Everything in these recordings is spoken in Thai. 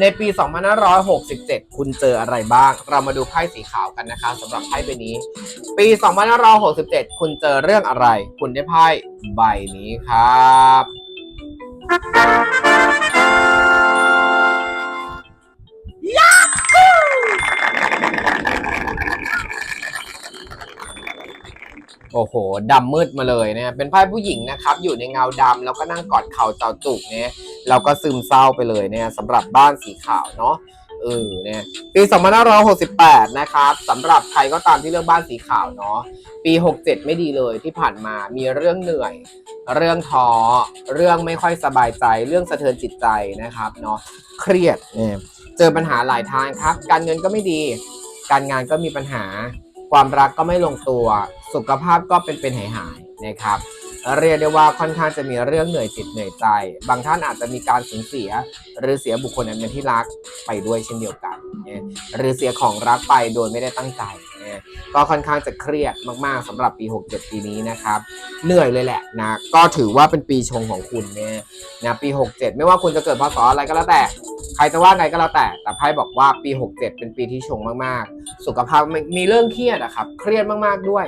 ในปี 2567 คุณเจออะไรบ้าง เรามาดูไพ่สีขาวกันนะคะสำหรับไพ่ใบนี้ ปี 2567 คุณเจอเรื่องอะไร คุณได้ไพ่ใบนี้ครับ โอ้โหดำมืดมาเลยเนี่ยเป็นไพ่ผู้หญิงนะครับ อยู่ในเงาดำแล้วก็นั่งกอดเข่าเจ้าจุกเนี่ย เราก็ซึมเศร้าไปเลยเนี่ยสำหรับบ้านสีขาวเนาะเออเนี่ยปี2568 นะครับสำหรับใครก็ตามที่เลือกบ้านสีขาวเนาะปี 67 ไม่ดีเลยที่ผ่านมามีเรื่องเหนื่อย เรื่องท้อเรื่องไม่ค่อยสบายใจ เรื่องสะเทือนจิตใจนะครับเนาะเครียดเนี่ยเจอปัญหาหลายทางครับ การเงินก็ไม่ดี การงานก็มีปัญหา ความรักก็ไม่ลงตัว สุขภาพก็เป็นเป็นหายหายนะครับ เรียกได้ว่าค่อนข้างจะมีเรื่องเหนื่อยจิตเหนื่อยใจ บางท่านอาจจะมีการสูญเสีย หรือเสียบุคคลอันเป็นที่รักไปด้วยเช่นเดียวกัน หรือเสียของรักไปโดยไม่ได้ตั้งใจ ก็ค่อนข้างจะเครียดมากๆสำหรับปี 67 ปีนี้นะครับ เหนื่อยเลยแหละนะ ก็ถือว่าเป็นปีชงของคุณเนี่ยนะปี 67 ไม่ว่าคุณจะเกิดพศอะไรก็แล้วแต่ ใครจะว่าไงก็แล้วแต่ แต่ไพ่บอกว่าปี 67 เป็นปีที่ชงมากๆ สุขภาพมีเรื่องเครียดอะครับ เครียดมากๆด้วย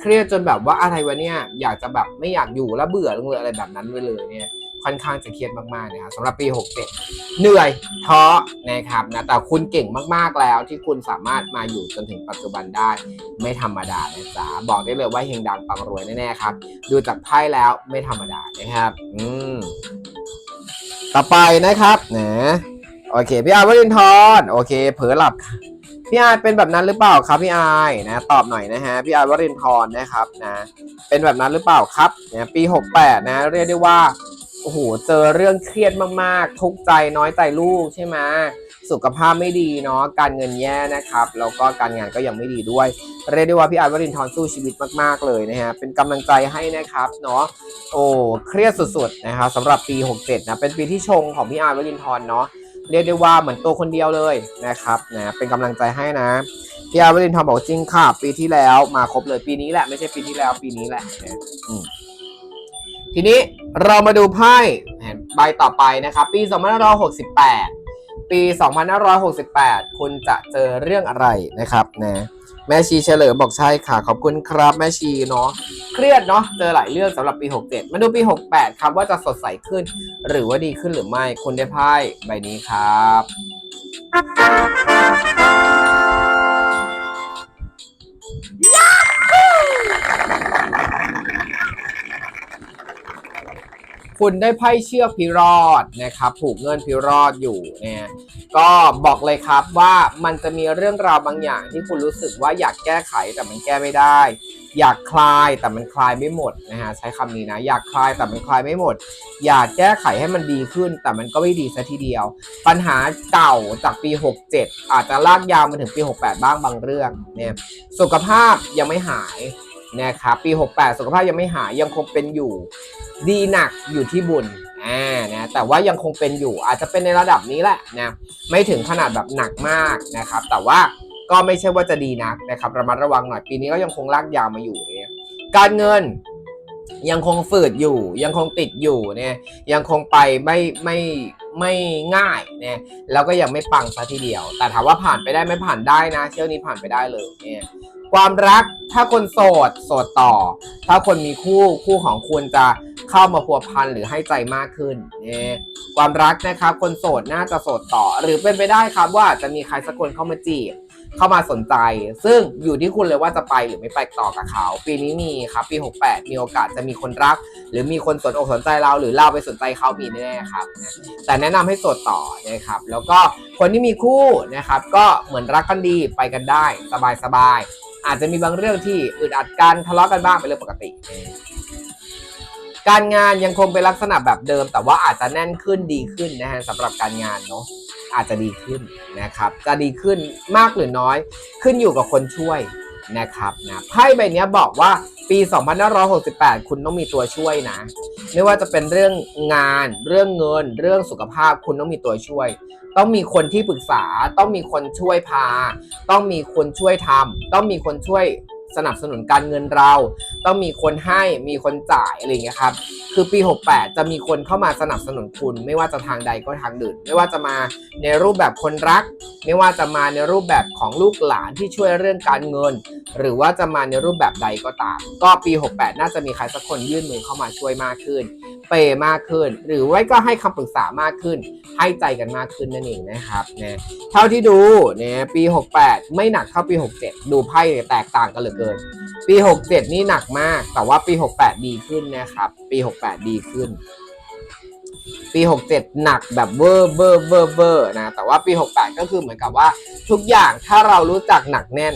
เครียดจนแบบว่าอะไรวะเนี่ย อยากจะแบบไม่อยากอยู่แล้วเบื่อเลยอะไรแบบนั้นไปเลยเนี่ย ค่อนข้างจะเครียดมากๆนะครับสำหรับปี 67 เหนื่อยท้อนะครับนะแต่คุณเก่งมากๆแล้วที่คุณสามารถมาอยู่จนถึงปัจจุบันได้ ไม่ธรรมดานะจ๊ะบอกได้เลยว่าเฮงดังปังรวยแน่ๆครับ ดูจากไพ่แล้วไม่ธรรมดานะครับ อืมต่อไปนะครับนะโอเค พี่อาร์วรินทร์โอเค เผลอหลับพี่อาร์เป็นแบบนั้นหรือเปล่าครับพี่อาร์นะตอบหน่อยนะฮะพี่อาร์วรินทร์นะครับนะเป็นแบบนั้นหรือเปล่าครับเนี่ยปี 68 นะเรียกได้ว่า โอ้โหเจอเรื่องเครียดมากๆ ทุกข์ใจน้อยใจลูกใช่ไหมสุขภาพไม่ดีเนาะการเงินแย่นะครับแล้วก็การงานก็ยังไม่ดีด้วยเรียกได้ว่าพี่อาร์วรินทร์สู้ชีวิตมากๆเลยนะฮะเป็นกำลังใจให้นะครับเนาะโอ้เครียดสุดๆนะครับสำหรับปี 67นะเป็นปีที่ชงของพี่อาร์วรินทร์เนาะเรียกได้ว่าเหมือนตัวคนเดียวเลยนะครับนะเป็นกำลังใจให้นะพี่อาร์วรินทร์บอกจริงค่ะปีที่แล้วมาครบเลยปีนี้แหละไม่ใช่ปีที่แล้วปีนี้แหละนะทีนี้ เรามาดูไพ่ใบต่อไปนะครับ ปี 2568 ปี 2568 คุณจะเจอเรื่องอะไรนะครับนะแม่ชีเฉลิมบอกใช่ค่ะ ขอบคุณครับแม่ชีเนาะเครียดเนาะเจอหลายเรื่องสำหรับปี 67 มาดูปี 68 ครับว่าจะสดใสขึ้น หรือว่าดีขึ้นหรือไม่คุณได้ไพ่ใบนี้ครับ คุณได้ไพ่เชือกพิรอดนะครับผูกเงินพิรอดอยู่เนี่ยก็บอกเลยครับว่ามันจะมีเรื่องราวบางอย่างที่คุณรู้สึกว่าอยากแก้ไขแต่มันแก้ไม่ได้ อยากคลายแต่มันคลายไม่หมดนะฮะใช้คำนี้นะ อยากคลายแต่มันคลายไม่หมด อยากแก้ไขให้มันดีขึ้น แต่มันก็ไม่ดีซะทีเดียว ปัญหาเก่าจากปี 67 อาจจะลากยาวมาถึงปี 68 บ้างบางเรื่องเนี่ยสุขภาพยังไม่หาย นะครับปี 68 สุขภาพยังไม่หายยังคงเป็นอยู่ ดีหนักอยู่ที่บุญอ่านะแต่ว่ายังคงเป็นอยู่อาจจะเป็นในระดับนี้แหละนะไม่ถึงขนาดแบบหนักมากนะครับ แต่ว่าก็ไม่ใช่ว่าจะดีนักนะครับระมัดระวังหน่อยปีนี้ก็ยังคงลากยาวมาอยู่เนี่ยการเงิน ยังคงฝืดอยู่ ยังคงติดอยู่เนี่ยยังคงไปไม่ไม่ไม่ง่ายเนี่ยแล้วก็ยังไม่ปังซะทีเดียว แต่ถามว่าผ่านไปได้ไม่ผ่านได้นะ เชื่อนี้ผ่านไปได้เลยเนี่ยความรักถ้าคนโสดโสดต่อ ถ้าคนมีคู่คู่ของคุณจะเข้ามาพัวพันหรือให้ใจมากขึ้นเนี่ยความรักนะครับคนโสดน่าจะโสดต่อ หรือเป็นไปได้ครับว่าจะมีใครสักคนเข้ามาจีบ เข้ามาสนใจ ซึ่งอยู่ที่คุณเลยว่าจะไปหรือไม่ไปต่อกับเขา ปีนี้มีครับปี 68 มีโอกาสจะมีคนรัก หรือมีคนสนอกสนใจเราหรือเราไปสนใจเขามีแน่ๆครับ แต่แนะนำให้โสดต่อนะครับ แล้วก็คนที่มีคู่นะครับก็เหมือนรักกันดีไปกันได้สบายๆอาจจะมีบางเรื่องที่อึดอัดกันทะเลาะกันบ้างเป็นเรื่องปกติ การงานยังคงเป็นลักษณะแบบเดิม แต่ว่าอาจจะแน่นขึ้นดีขึ้นนะฮะสำหรับการงานเนาะ อาจจะดีขึ้นนะครับ จะดีขึ้นมากหรือน้อย ขึ้นอยู่กับคนช่วยนะครับนะไพ่ใบนี้บอกว่าปี 2568 คุณต้องมีตัวช่วยนะ ไม่ว่าจะเป็นเรื่องงาน เรื่องเงิน เรื่องสุขภาพ คุณต้องมีตัวช่วย ต้องมีคนที่ปรึกษา ต้องมีคนช่วยพา ต้องมีคนช่วยทำต้องมีคนช่วย สนับสนุนการเงินเรา ต้องมีคนให้มีคนจ่ายอะไรอย่างเงี้ยครับคือปี 68 จะมีคนเข้ามาสนับสนุนคุณ ไม่ว่าจะทางใดก็ทางหนึ่งไม่ว่าจะมาในรูปแบบคนรัก ไม่ว่าจะมาในรูปแบบของลูกหลานที่ช่วยเรื่องการเงิน หรือว่าจะมาในรูปแบบใดก็ตาม ก็ปี 68 น่าจะมีใครสักคนยื่นมือเข้ามาช่วยมากขึ้น เปย์มากขึ้น หรือไว่าก็ให้คำปรึกษามากขึ้น ให้ใจกันมากขึ้นนั่นเองนะครับนะเท่าที่ดูเนี่ยปี 68 ไม่หนักเท่าปี 67 ดูไพ่แตกต่างกันเหลือเกิน ปี 67 นี่หนักมาก แต่ว่าปี 68 ดีขึ้นนะครับ ปี 68 ดีขึ้น ปี 67 หนักแบบเวอร์เวอร์เวอร์เวอร์นะแต่ว่าปี 68 ก็คือเหมือนกับว่าทุกอย่างถ้าเรารู้จักหนักแน่น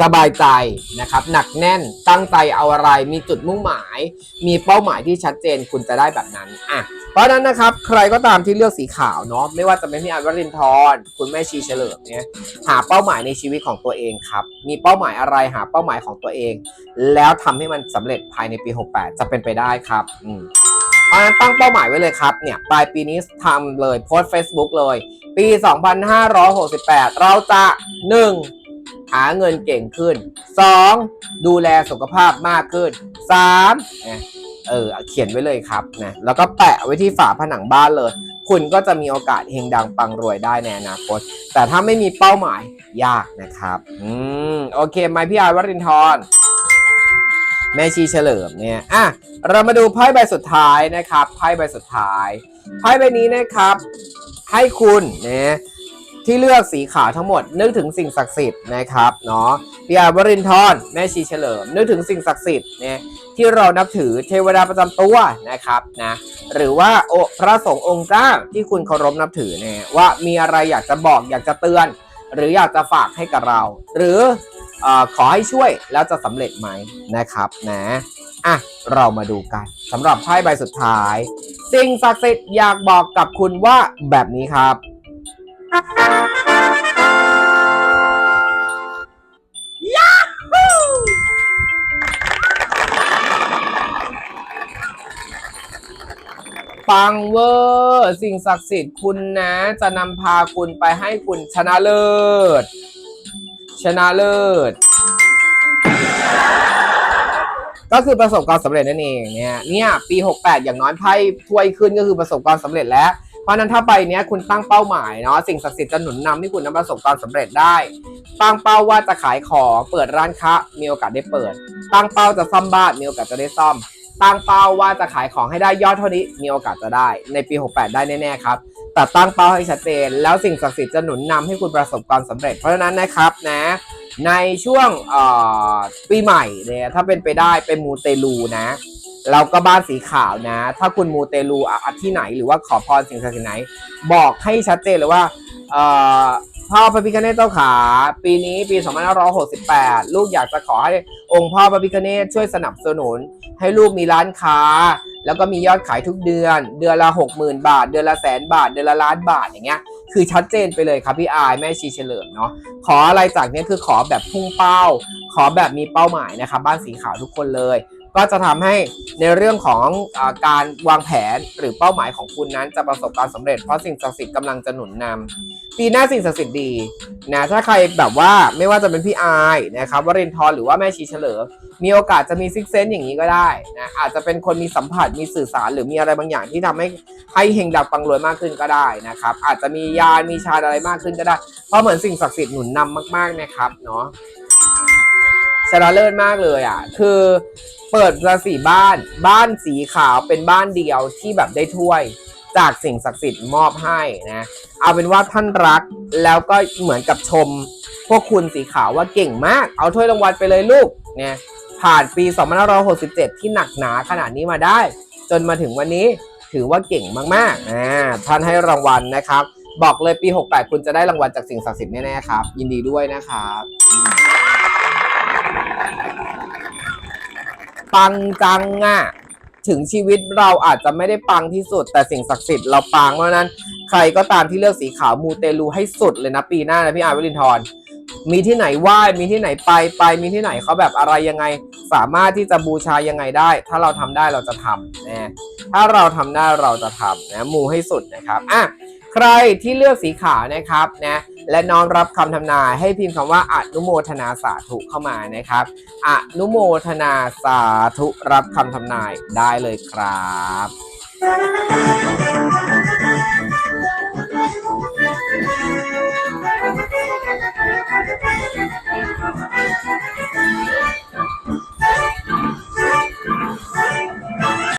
สบายใจนะครับ หนักแน่นตั้งใจเอาอะไร มีจุดมุ่งหมาย มีเป้าหมายที่ชัดเจนคุณจะได้แบบนั้นอะเพราะฉะนั้นนะครับ ใครก็ตามที่เลือกสีขาวเนาะไม่ว่าจะเป็นพี่อาร์วรินทร์คุณแม่ชีเฉลิมเนี่ยหาเป้าหมายในชีวิตของตัวเองครับ มีเป้าหมายอะไรหาเป้าหมายของตัวเอง แล้วทำให้มันสำเร็จภายในปี 68 จะเป็นไปได้ครับอืมเพราะฉะนั้นตั้งเป้าหมายไว้เลยครับเนี่ยปลายปีนี้ทำเลยโพสต์ Facebook เลย ปี 2568 เราจะ 1. หาเงินเก่งขึ้น 2. ดูแลสุขภาพมากขึ้น 3. เนี่ยเออเขียนไว้เลยครับนะแล้วก็แปะไว้ที่ฝาผนังบ้านเลย คุณก็จะมีโอกาสเฮงดังปังรวยได้ในอนาคต แต่ถ้าไม่มีเป้าหมายยากนะครับอืมโอเคไหมพี่อาร์วรินทร์แม่ชีเฉลิมเนี่ยอะเรามาดูไพ่ใบสุดท้ายนะครับไพ่ใบสุดท้ายไพ่ใบนี้นะครับ ให้คุณเนี่ย ที่เลือกสีขาวทั้งหมด นึกถึงสิ่งศักดิ์สิทธิ์นะครับเนาะพี่อาร์วรินทร์แม่ชีเฉลิม นึกถึงสิ่งศักดิ์สิทธิ์เนี่ยที่เรานับถือเทวดาประจำตัวนะครับนะหรือว่าโอพระสงฆ์องค์เจ้าที่คุณเคารพนับถือเนี่ยว่ามีอะไรอยากจะบอกอยากจะเตือน หรืออยากจะฝากให้กับเรา หรือออขอให้ช่วยแล้วจะสำเร็จไหมนะครับนะอะเรามาดูกันสำหรับไพ่ใบสุดท้าย สิ่งศักดิ์สิทธิ์อยากบอกกับคุณว่าแบบนี้ครับ ปังเวอร์สิ่งศักดิ์สิทธิ์คุณนะ จะนำพาคุณไปให้คุณชนะเลิศ ชนะเลิศ ก็คือประสบความสำเร็จนั่นเองเนี่ยเนี่ยปี 68 อย่างน้อยไพ่ถ้วยขึ้นก็คือประสบความสำเร็จแล้ว เพราะนั้นถ้าใบเนี้ยคุณตั้งเป้าหมายเนาะสิ่งศักดิ์สิทธิ์จะหนุนนำให้คุณนั้นประสบความสำเร็จได้ ตั้งเป้าว่าจะขายของเปิดร้านค้ามีโอกาสได้เปิด ตั้งเป้าจะซ่อมบ้านมีโอกาสจะได้ซ่อม ตั้งเป้าว่าจะขายของให้ได้ยอดเท่านี้มีโอกาสจะได้ ในปี 68 ได้แน่ๆครับแต่ตั้งเป้าให้ชัดเจน แล้วสิ่งศักดิ์สิทธิ์จะหนุนนำให้คุณประสบความสำเร็จ เพราะฉะนั้นนะครับนะในช่วงปีใหม่เนี่ยถ้าเป็นไปได้ไปมูเตลูนะ แล้วก็บ้านสีขาวนะ ถ้าคุณมูเตลูอะที่ไหนหรือว่าขอพรสิ่งศักดิ์สิทธิ์ไหน บอกให้ชัดเจนเลยว่าเอ่อพ่อพระพิฆเนศเจ้าขา ปีนี้ปี 2568 ลูกอยากจะขอให้องค์พ่อพระพิฆเนศช่วยสนับสนุน ให้ลูกมีร้านค้า แล้วก็มียอดขายทุกเดือน เดือนละ 60,000 บาท เดือนละแสนบาท เดือนละล้านบาทอย่างเงี้ยคือชัดเจนไปเลยครับพี่อายแม่ชีเฉลิมเนาะขออะไรจากเนี้ยคือขอแบบพุ่งเป้า ขอแบบมีเป้าหมายนะครับบ้านสีขาวทุกคนเลย ก็จะทำให้ในเรื่องของอการวางแผนหรือเป้าหมายของคุณนั้นจะประสบความสำเร็จเพราะสิ่งศักดิ์สิทธิ์กำลังจะหนุนนำปีหน้าสิ่งศักดิ์สิทธิ์ดีนะถ้าใครแบบว่าไม่ว่าจะเป็นพี่อายนะครับวรินทร์หรือว่าแม่ชีเฉลิมมีโอกาสจะมีซิกเซนอย่างนี้ก็ได้นะอาจจะเป็นคนมีสัมผัสมีสื่อสารหรือมีอะไรบางอย่างที่ทำให้ให้เฮงดับปังรวยมากขึ้นก็ได้นะครับอาจจะมียานมีชาอะไรมากขึ้นก็ได้เพราะเหมือนสิ่งศักดิ์สิทธิ์หนุนนำมาก ๆนะครับเนาะ ชนะเลิศมากเลยอะ คือเปิดราศีบ้าน บ้านสีขาวเป็นบ้านเดียวที่แบบได้ถ้วย จากสิ่งศักดิ์สิทธิ์มอบให้นะ เอาเป็นว่าท่านรักแล้วก็เหมือนกับชม พวกคุณสีขาวว่าเก่งมาก เอาถ้วยรางวัลไปเลยลูกเนี่ยผ่านปี 2567 ที่หนักหนาขนาดนี้มาได้ จนมาถึงวันนี้ถือว่าเก่งมากๆอ่าท่านให้รางวัลนะครับ บอกเลยปี 68 คุณจะได้รางวัลจากสิ่งศักดิ์สิทธิ์แน่ๆครับ ยินดีด้วยนะครับอืม ปังจังอะถึงชีวิตเราอาจจะไม่ได้ปังที่สุด แต่สิ่งศักดิ์สิทธิ์เราปังเพราะฉะนั้น ใครก็ตามที่เลือกสีขาวมูเตลูให้สุดเลยนะปีหน้านะพี่อาร์วิลินทร์มีที่ไหนไหว้มีที่ไหนไปไปมีที่ไหนเขาแบบอะไรยังไง สามารถที่จะบูชายังไงได้ ถ้าเราทำได้เราจะทำนะถ้าเราทำได้เราจะทำนะมูให้สุดนะครับอะ ใครที่เลือกสีขาวนะครับนะและน้อมรับคำทำนายให้พิมพ์คำว่าอนุโมทนาสาธุเข้ามานะครับอนุโมทนาสาธุรับคำทำนายได้เลยครับ